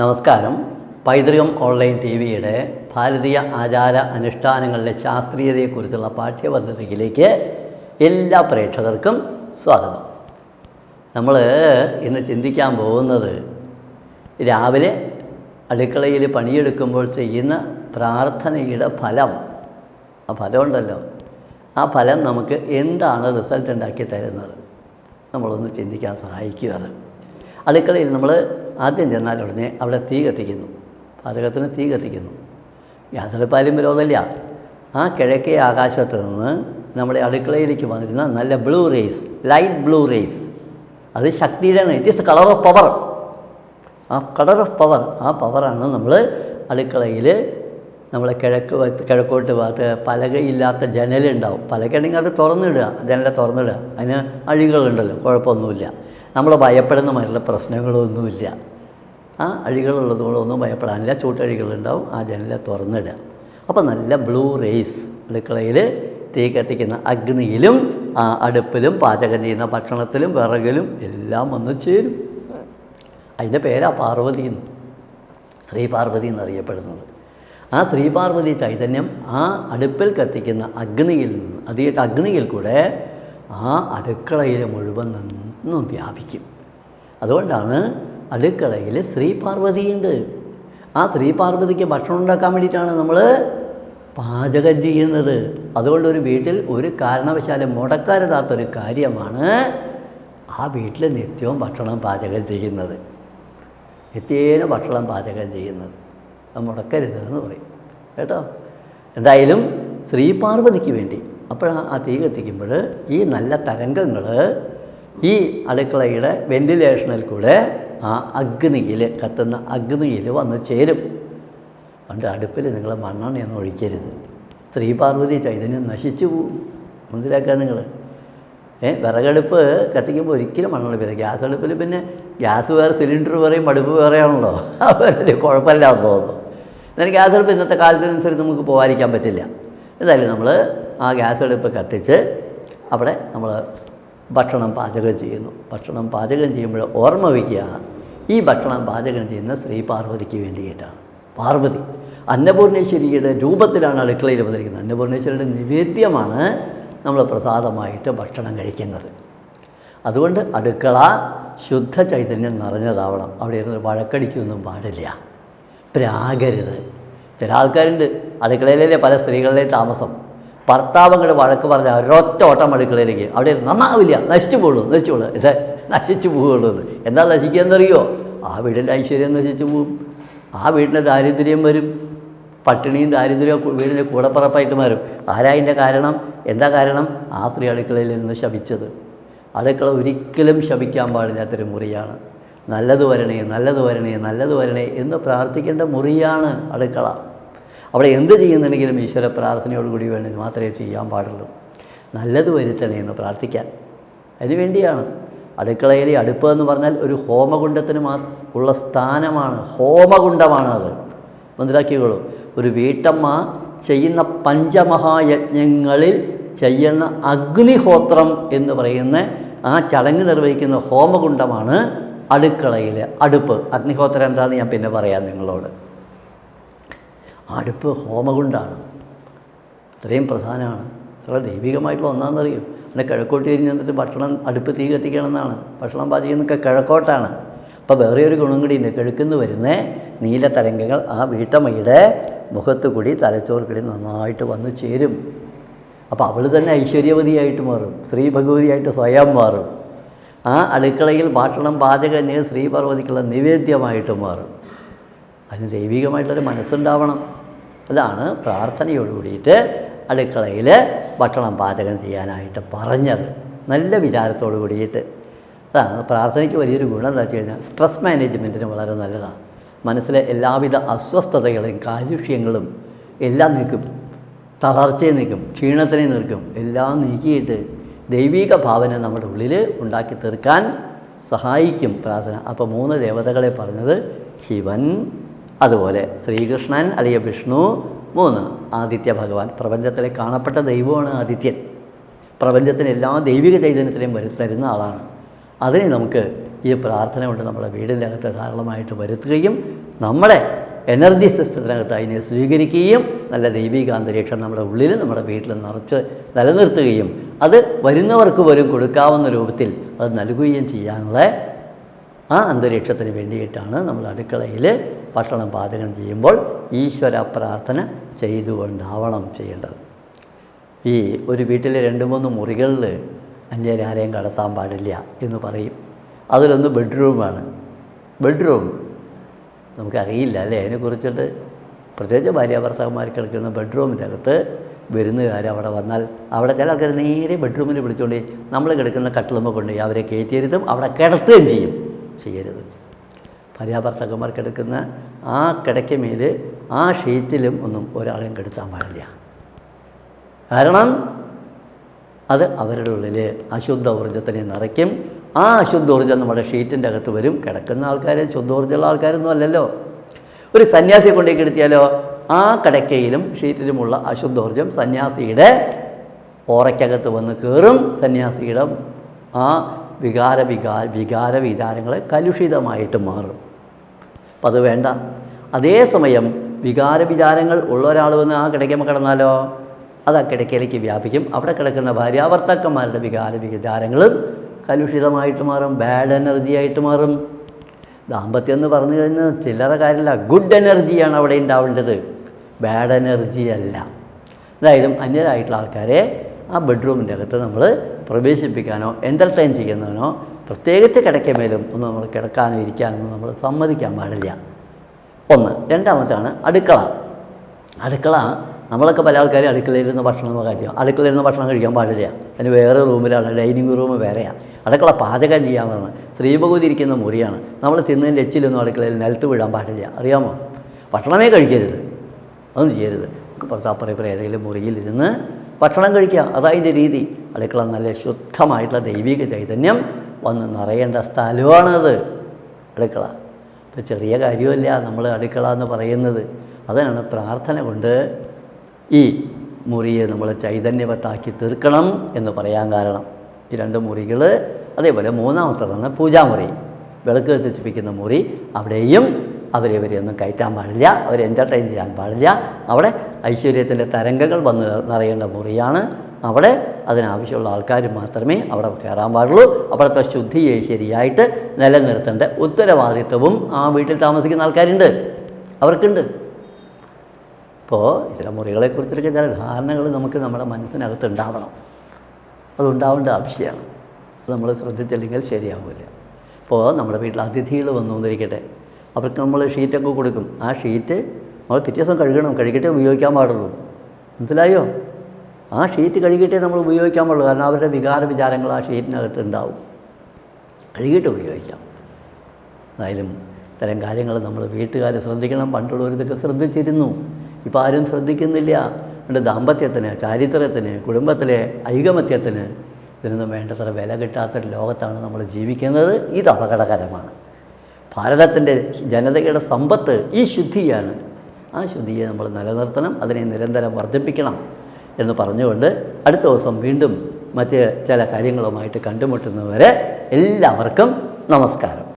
നമസ്കാരം. പൈതൃകം online T വിയുടെ ഭാരതീയ ആചാര അനുഷ്ഠാനങ്ങളുടെ ശാസ്ത്രീയതയെക്കുറിച്ചുള്ള പാഠ്യപദ്ധതിയിലേക്ക് എല്ലാ പ്രേക്ഷകർക്കും സ്വാഗതം. നമ്മൾ ഇന്ന് ചിന്തിക്കാൻ പോകുന്നത് രാവിലെ അടുക്കളയിൽ പണിയെടുക്കുമ്പോൾ ചെയ്യുന്ന പ്രാർത്ഥനയുടെ ഫലം. ആ ഫലമുണ്ടല്ലോ ആ ഫലം നമുക്ക് എന്താണ് റിസൾട്ട് ഉണ്ടാക്കി തരുന്നത്? നമ്മളൊന്ന് ചിന്തിക്കാൻ സഹായിക്കുക. അത് അടുക്കളയിൽ നമ്മൾ ആദ്യം ചെന്നാൽ ഉടനെ അവിടെ തീ കത്തിക്കുന്നു. പാതകത്തിന് തീ കത്തിക്കുന്നു. അടുപ്പായാലും വിരോധമില്ല. ആ കിഴക്കേ ആകാശത്ത് നിന്ന് നമ്മുടെ അടുക്കളയിലേക്ക് വന്നിരുന്ന നല്ല blue rays light blue rays അത് ശക്തിയുടെ it is colour of power ആ കളർ ഓഫ് പവർ ആ പവറാണ് നമ്മൾ അടുക്കളയിൽ നമ്മളെ കിഴക്ക് കിഴക്കോട്ട് ഭാഗത്ത് പലകയില്ലാത്ത ജനലുണ്ടാവും. പലകയുണ്ടെങ്കിൽ അത് തുറന്നിടുക ജനല തുറന്നിടുക. അതിന് അഴികളുണ്ടല്ലോ കുഴപ്പമൊന്നുമില്ല. നമ്മൾ ഭയപ്പെടുന്ന മാതിരിയുള്ള പ്രശ്നങ്ങളൊന്നുമില്ല. ആ അഴികളുള്ളത് കൊണ്ടൊന്നും ഭയപ്പെടാനില്ല. ചൂട്ടഴികളുണ്ടാവും. ആ ജനല തുറന്നിടുക. അപ്പോൾ നല്ല ബ്ലൂ റേസ് അടുക്കളയിൽ തീ കത്തിക്കുന്ന അഗ്നിയിലും ആ അടുപ്പിലും പാചകം ചെയ്യുന്ന ഭക്ഷണത്തിലും വിറകിലും എല്ലാം വന്ന് ചേരും. അതിന്റെ പേരാ പാർവതി എന്ന്. ശ്രീ പാർവതി എന്നറിയപ്പെടുന്നത്. ആ ശ്രീ പാർവതി ചൈതന്യം ആ അടുപ്പിൽ കത്തിക്കുന്ന അഗ്നിയിൽ നിന്ന് അതീ അഗ്നിയിൽ കൂടെ ആ അടുക്കളയിൽ മുഴുവൻ നിന്നും വ്യാപിക്കും. അതുകൊണ്ടാണ് അടുക്കളയിൽ ശ്രീ ആ ശ്രീ പാർവതിക്ക് ഭക്ഷണം ഉണ്ടാക്കാൻ വേണ്ടിയിട്ടാണ് നമ്മൾ പാചകം ചെയ്യുന്നത്. അതുകൊണ്ട് ഒരു വീട്ടിൽ ഒരു കാരണവശാലും മുടക്കരുതാത്തൊരു കാര്യമാണ് ആ വീട്ടിൽ നിത്യവും ഭക്ഷണം പാചകം ചെയ്യുന്നത്. നിത്യേന ഭക്ഷണം പാചകം ചെയ്യുന്നത്. അത് മുടക്കരുത് എന്ന് പറയും. കേട്ടോ? എന്തായാലും ശ്രീപാർവതിക്ക് വേണ്ടി അപ്പോഴാണ് ആ തീ കത്തിക്കുമ്പോൾ ഈ നല്ല തരംഗങ്ങൾ ഈ അടുക്കളയുടെ വെന്റിലേഷനിൽ കൂടെ ആ അഗ്നിയിൽ കത്തുന്ന അഗ്നിയിൽ വന്ന് ചേരും. പണ്ട് അടുപ്പിൽ നിങ്ങൾ മണ്ണെണ്ണയൊന്നും ഒഴിക്കരുത്. സ്ത്രീ പാർവതി ചൈതന്യം നശിച്ചു പോകും മനസ്സിലാക്കുക നിങ്ങൾ? ഏ വിറകടുപ്പ് കത്തിക്കുമ്പോൾ ഒരിക്കലും മണ്ണെണ്ണ പിന്നെ ഗ്യാസ് അടുപ്പിൽ പിന്നെ ഗ്യാസ് വേറെ സിലിണ്ടർ വേറെയും അടുപ്പ് വേറെയാണല്ലോ. വലിയ കുഴപ്പമില്ല എന്ന് തോന്നുന്നു. എന്നാൽ ഗ്യാസ് അടുപ്പ് ഇന്നത്തെ കാലത്തിനനുസരിച്ച് നമുക്ക് പോകാതിരിക്കാൻ പറ്റില്ല. എന്തായാലും നമ്മൾ ആ ഗ്യാസ് അടുപ്പ് കത്തിച്ച് അവിടെ നമ്മൾ ഭക്ഷണം പാചകം ചെയ്യുന്നു. ഭക്ഷണം പാചകം ചെയ്യുമ്പോൾ ഓർമ്മ വയ്ക്കുക ഈ ഭക്ഷണം പാചകം ചെയ്യുന്ന ശ്രീ പാർവതിക്ക് വേണ്ടിയിട്ടാണ്. പാർവതി അന്നപൂർണേശ്വരിയുടെ രൂപത്തിലാണ് അടുക്കളയിൽ വന്നിരിക്കുന്നത്. അന്നപൂർണേശ്വരിയുടെ നിവേദ്യമാണ് നമ്മൾ പ്രസാദമായിട്ട് ഭക്ഷണം കഴിക്കുന്നത്. അതുകൊണ്ട് അടുക്കള ശുദ്ധ ചൈതന്യം നിറഞ്ഞതാവണം. അവിടെ ഇരുന്ന് വഴക്കടിക്കൊന്നും പാടില്ല. പ്രാകരുത് ചില ആൾക്കാരുണ്ട്. അടുക്കളയിലല്ലേ പല സ്ത്രീകളുടെയും താമസം. ഭർത്താവ് വഴക്ക് പറഞ്ഞ ഒരൊറ്റ ഓട്ടം അടുക്കളയിലേക്ക് അവിടെ നന്നാവില്ല നശിച്ചു പോകുള്ളൂ നശിച്ചു പോകുള്ളൂ ഇത് നശിച്ചു പോകുള്ളൂ എന്താ നശിക്കുകയെന്നറിയോ? ആ വീടിന്റെ ഐശ്വര്യം നശിച്ചു പോകും ആ വീടിന്റെ ദാരിദ്ര്യം വരും. പട്ടിണിയും ദാരിദ്ര്യവും വീടിന്റെ കൂടപ്പറപ്പായിട്ട് മാറും. ആരായതിന്റെ കാരണം? എന്താ കാരണം? ആ സ്ത്രീ അടുക്കളയിൽ നിന്ന് ശപിച്ചത്. അടുക്കള ഒരിക്കലും ശപിക്കാൻ പാടില്ലാത്തൊരു മുറിയാണ്. നല്ലത് വരണേ നല്ലത് വരണേ നല്ലത് വരണേ എന്ന് പ്രാർത്ഥിക്കേണ്ട മുറിയാണ് അടുക്കള. അവിടെ എന്ത് ചെയ്യുന്നുണ്ടെങ്കിലും ഈശ്വര പ്രാർത്ഥനയോടുകൂടി വേണമെങ്കിൽ മാത്രമേ ചെയ്യാൻ പാടുള്ളൂ. നല്ലത് വരുത്തണേ എന്ന് പ്രാർത്ഥിക്കാൻ. അതിനുവേണ്ടിയാണ് അടുക്കളയിലെ അടുപ്പ് എന്ന് പറഞ്ഞാൽ ഒരു ഹോമകുണ്ടത്തിന് മാ ഉള്ള സ്ഥാനമാണ്. ഹോമകുണ്ടമാണ് അത്. മനസ്സിലാക്കിയുള്ളൂ ഒരു വീട്ടമ്മ ചെയ്യുന്ന പഞ്ചമഹായജ്ഞങ്ങളിൽ ചെയ്യുന്ന അഗ്നിഹോത്രം എന്ന് പറയുന്ന ആ ചടങ്ങ് നിർവഹിക്കുന്ന ഹോമകുണ്ടമാണ് അടുക്കളയിലെ അടുപ്പ്. അഗ്നിഹോത്രം എന്താണെന്ന് ഞാൻ പിന്നെ പറയാം നിങ്ങളോട്. അടുപ്പ് ഹോമകുണ്ടാണ്. ഇത്രയും പ്രധാനമാണ്. ഇത്ര ദൈവികമായിട്ടുള്ള ഒന്നാണെന്നറിയും? പിന്നെ കിഴക്കോട്ട് തിരിഞ്ഞ് നിന്നിട്ട് ഭക്ഷണം അടുപ്പ് തീ കത്തിക്കണമെന്നാണ്. ഭക്ഷണം പാചിക്കുന്നൊക്കെ കിഴക്കോട്ടാണ്. അപ്പോൾ വേറെ ഒരു ഗുണം കൂടി ഉണ്ട്. കിഴക്കുന്ന് വരുന്ന നീല തരംഗങ്ങൾ ആ വീട്ടമ്മയുടെ മുഖത്ത് കൂടി തലച്ചോർക്കിടി നന്നായിട്ട് വന്നു ചേരും. അപ്പോൾ അവൾ തന്നെ ഐശ്വര്യവതിയായിട്ട് മാറും. ശ്രീ ഭഗവതിയായിട്ട് സ്വയം മാറും. ആ അടുക്കളയിൽ ഭക്ഷണം പാചകം ശ്രീ പാർവതിക്കുള്ള നിവേദ്യമായിട്ട് മാറും. അതിന് ദൈവികമായിട്ടൊരു മനസ്സുണ്ടാവണം. അതാണ് പ്രാർത്ഥനയോട് കൂടിയിട്ട് അടുക്കളയിൽ ഭക്ഷണം പാചകം ചെയ്യാനായിട്ട് പറഞ്ഞത്. നല്ല വിചാരത്തോട് കൂടിയിട്ട്. അതാണ് പ്രാർത്ഥനയ്ക്ക് വലിയൊരു ഗുണം എന്താ വെച്ച് കഴിഞ്ഞാൽ സ്ട്രെസ് മാനേജ്മെന്റിന് വളരെ നല്ലതാണ്. മനസ്സിലെ എല്ലാവിധ അസ്വസ്ഥതകളും കാലുഷ്യങ്ങളും എല്ലാം നീക്കും. തളർച്ചയെ നീക്കും ക്ഷീണത്തിനെ നീക്കും എല്ലാം നീക്കിയിട്ട് ദൈവിക ഭാവന നമ്മുടെ ഉള്ളിൽ ഉണ്ടാക്കി തീർക്കാൻ സഹായിക്കും പ്രാർത്ഥന. അപ്പോൾ മൂന്ന് ദേവതകളെ പറഞ്ഞത് ശിവൻ അതുപോലെ ശ്രീകൃഷ്ണൻ അല്ലെങ്കിൽ വിഷ്ണു മൂന്ന്. ആദിത്യ ഭഗവാൻ. പ്രപഞ്ചത്തിലെ കാണപ്പെട്ട ദൈവമാണ് ആദിത്യൻ. പ്രപഞ്ചത്തിന് എല്ലാ ദൈവിക ചൈതന്യത്തിനെയും വരുത്തരുന്ന ആളാണ്. അതിനെ നമുക്ക് ഈ പ്രാർത്ഥന കൊണ്ട് നമ്മുടെ വീടിന്റെ അകത്ത് ധാരാളമായിട്ട് വരുത്തുകയും നമ്മുടെ എനർജി സിസ്റ്റത്തിനകത്ത് അതിനെ സ്വീകരിക്കുകയും നല്ല ദൈവിക അന്തരീക്ഷം നമ്മുടെ ഉള്ളിൽ നമ്മുടെ വീട്ടിൽ നിറച്ച് നിലനിർത്തുകയും അത് വരുന്നവർക്ക് പോലും കൊടുക്കാവുന്ന രൂപത്തിൽ അത് നൽകുകയും ചെയ്യാനുള്ള ആ അന്തരീക്ഷത്തിന് വേണ്ടിയിട്ടാണ് നമ്മൾ അടുക്കളയിൽ ഭക്ഷണം പാചകം ചെയ്യുമ്പോൾ ഈശ്വര പ്രാർത്ഥന ചെയ്തുകൊണ്ടാവണം ചെയ്യേണ്ടത്. ഈ ഒരു വീട്ടിലെ രണ്ട് മൂന്ന് മുറികളിൽ അന്യരാരെയും കടത്താൻ പാടില്ല എന്ന് പറയും. അതിലൊന്ന് ബെഡ്റൂമാണ്. ബെഡ്റൂം നമുക്കറിയില്ല അല്ലേ? അതിനെക്കുറിച്ചിട്ട് പ്രത്യേകിച്ച് ഭാര്യാഭർത്താക്കന്മാർ കിടക്കുന്ന ബെഡ്റൂമിന്റെ അകത്ത് വിരുന്നുകാർ അവിടെ വന്നാൽ അവിടെ ചില ആൾക്കാർ നേരെ ബെഡ്റൂമിൽ വിളിച്ചുകൊണ്ട് നമ്മൾ കിടക്കുന്ന കട്ടിലുമ്പോൾ കൊണ്ട് അവരെ കയറ്റിയിരുത്തും അവിടെ കിടത്തുകയും ചെയ്യും. ചെയ്യരുത്. ഭാര്യാഭർത്താക്കന്മാർ കിടക്കുന്ന ആ കിടക്കമേൽ ആ ഷീറ്റിലും ഒന്നും ഒരാളെയും കെടുത്താൻ പാടില്ല. കാരണം അത് അവരുടെ ഉള്ളിൽ അശുദ്ധ ഊർജത്തിനെ നിറയ്ക്കും. ആ അശുദ്ധ ഊർജം നമ്മുടെ ഷീറ്റിന്റെ അകത്ത് വരും. കിടക്കുന്ന ആൾക്കാർ ശുദ്ധോർജമുള്ള ആൾക്കാരൊന്നും അല്ലല്ലോ. ഒരു സന്യാസിയെ കൊണ്ടേ കിടത്തിയാലോ ആ കിടക്കയിലും ഷീറ്റിലുമുള്ള അശുദ്ധോർജം സന്യാസിയുടെ ഓറയ്ക്കകത്ത് വന്ന് കയറും സന്യാസിയുടെ ആ വികാര വികാ വികാര വികാരങ്ങൾ കലുഷിതമായിട്ട് മാറും. അപ്പം അത് വേണ്ട. അതേസമയം വികാര വിചാരങ്ങൾ ഉള്ള ഒരാൾ വന്ന് ആ കിടക്കുമ്പോൾ കിടന്നാലോ? അത് ആ കിടക്കയിലേക്ക് വ്യാപിക്കും. അവിടെ കിടക്കുന്ന ഭാര്യാഭർത്താക്കന്മാരുടെ വികാര വിചാരങ്ങളും കലുഷിതമായിട്ട് മാറും ബാഡ് എനർജി ആയിട്ട് മാറും. ദാമ്പത്യം എന്ന് പറഞ്ഞു കഴിഞ്ഞാൽ ചില്ലറ കാര്യമില്ല ഗുഡ് എനർജിയാണ് അവിടെ ഉണ്ടാവേണ്ടത്. ബാഡ് എനർജി അല്ല. എന്തായാലും അന്യരായിട്ടുള്ള ആൾക്കാരെ ആ ബെഡ്റൂമിന്റെ അകത്ത് നമ്മൾ പ്രവേശിപ്പിക്കാനോ എന്റർടൈൻ ചെയ്യുന്നതിനോ പ്രത്യേകിച്ച് കിടക്കമേലും ഒന്നും നമ്മൾ കിടക്കാനോ ഇരിക്കാനോ നമ്മൾ സമ്മതിക്കാൻ പാടില്ല. ഒന്ന്. രണ്ടാമത്താണ് അടുക്കള. അടുക്കള നമ്മളൊക്കെ പല ആൾക്കാരും അടുക്കളയിലിരുന്ന് ഭക്ഷണം കാര്യം അടുക്കളയിരുന്ന് ഭക്ഷണം കഴിക്കാൻ പാടില്ല. അതിന് വേറെ റൂമിലാണ് ഡൈനിങ് റൂം വേറെയാണ് അടുക്കള പാചകം ചെയ്യാവുന്നതാണ് സ്ത്രീഭഗവതി ഇരിക്കുന്ന മുറിയാണ്. നമ്മൾ തിന്നതിന്റെ എച്ചിലൊന്നും അടുക്കളയിൽ നിലത്ത് വീഴാൻ പാടില്ല. അറിയാമോ? ഭക്ഷണമേ കഴിക്കരുത്. അതൊന്നും ചെയ്യരുത്. നമുക്ക് ഏതെങ്കിലും മുറിയിലിരുന്ന് ഭക്ഷണം കഴിക്കുക അതതിന്റെ രീതി. അടുക്കള നല്ല ശുദ്ധമായിട്ടുള്ള ദൈവിക ചൈതന്യം വന്ന് നിറയേണ്ട സ്ഥലമാണത് അടുക്കള. ഇപ്പോൾ ചെറിയ കാര്യമല്ല നമ്മൾ അടുക്കള എന്ന് പറയുന്നത്. അതിനാണ് പ്രാർത്ഥന കൊണ്ട് ഈ മുറിയെ നമ്മൾ ചൈതന്യവത്താക്കി തീർക്കണം എന്ന് പറയാൻ കാരണം. ഈ രണ്ട് മുറികൾ അതേപോലെ മൂന്നാമത്തതാണ് പൂജാമുറി. വിളക്ക് കത്തിച്ചിപ്പിക്കുന്ന മുറി അവിടെയും അവരെ ഇവരെയൊന്നും കയറ്റാൻ പാടില്ല അവരെ എന്റർടൈൻ ചെയ്യാൻ പാടില്ല. അവിടെ ഐശ്വര്യത്തിന്റെ തരംഗങ്ങൾ വന്ന് നിറയേണ്ട മുറിയാണ് അവിടെ. അതിനാവശ്യമുള്ള ആൾക്കാർ മാത്രമേ അവിടെ കയറാൻ പാടുള്ളൂ. അവിടുത്തെ ശുദ്ധിയെ ശരിയായിട്ട് നിലനിർത്തേണ്ട ഉത്തരവാദിത്വവും ആ വീട്ടിൽ താമസിക്കുന്ന ആൾക്കാരുണ്ട്. അവർക്കുണ്ട്. ഇപ്പോൾ ചില മുറികളെക്കുറിച്ചൊക്കെ ചില ധാരണകൾ നമുക്ക് നമ്മുടെ മനസ്സിനകത്ത് ഉണ്ടാവണം. അതുണ്ടാവേണ്ട ആവശ്യമാണ്. അത് നമ്മൾ ശ്രദ്ധിച്ചില്ലെങ്കിൽ ശരിയാവില്ല. ഇപ്പോൾ നമ്മുടെ വീട്ടിൽ അതിഥികൾ വന്നു വന്നിരിക്കട്ടെ അവർക്ക് നമ്മൾ ഷീറ്റൊക്കെ കൊടുക്കും. ആ ഷീറ്റ് നമ്മൾ പിറ്റേ ദിവസം കഴുകണം. കഴുകിയിട്ടേ ഉപയോഗിക്കാൻ പാടുള്ളൂ. മനസ്സിലായോ? ആ ഷീറ്റ് കഴുകിയിട്ടേ നമ്മൾ ഉപയോഗിക്കാൻ പാടുള്ളൂ. കാരണം അവരുടെ വികാര വിചാരങ്ങൾ ആ ഷീറ്റിനകത്ത് ഉണ്ടാവും. കഴുകിയിട്ട് ഉപയോഗിക്കാം. എന്തായാലും ഇത്തരം കാര്യങ്ങൾ നമ്മൾ വീട്ടുകാർ ശ്രദ്ധിക്കണം. പണ്ടുള്ളവർ ഇതൊക്കെ ശ്രദ്ധിച്ചിരുന്നു. ഇപ്പോൾ ആരും ശ്രദ്ധിക്കുന്നില്ല. അതുകൊണ്ട് ദാമ്പത്യത്തിന് ചാരിത്രത്തിന് കുടുംബത്തിലെ ഐകമത്യത്തിന് ഇതിനൊന്നും വേണ്ടത്ര വില കിട്ടാത്തൊരു ലോകത്താണ് നമ്മൾ ജീവിക്കുന്നത്. ഇത് അപകടകരമാണ്. ഭാരതത്തിന്റെ ജനതയുടെ സമ്പത്ത് ഈ ശുദ്ധിയാണ്. ആ ശുദ്ധിയെ നമ്മൾ നിലനിർത്തണം അതിനെ നിരന്തരം വർദ്ധിപ്പിക്കണം എന്ന് പറഞ്ഞുകൊണ്ട് അടുത്ത ദിവസം വീണ്ടും മറ്റ് ചില കാര്യങ്ങളുമായിട്ട് കണ്ടുമുട്ടുന്നവരെ എല്ലാവർക്കും നമസ്കാരം.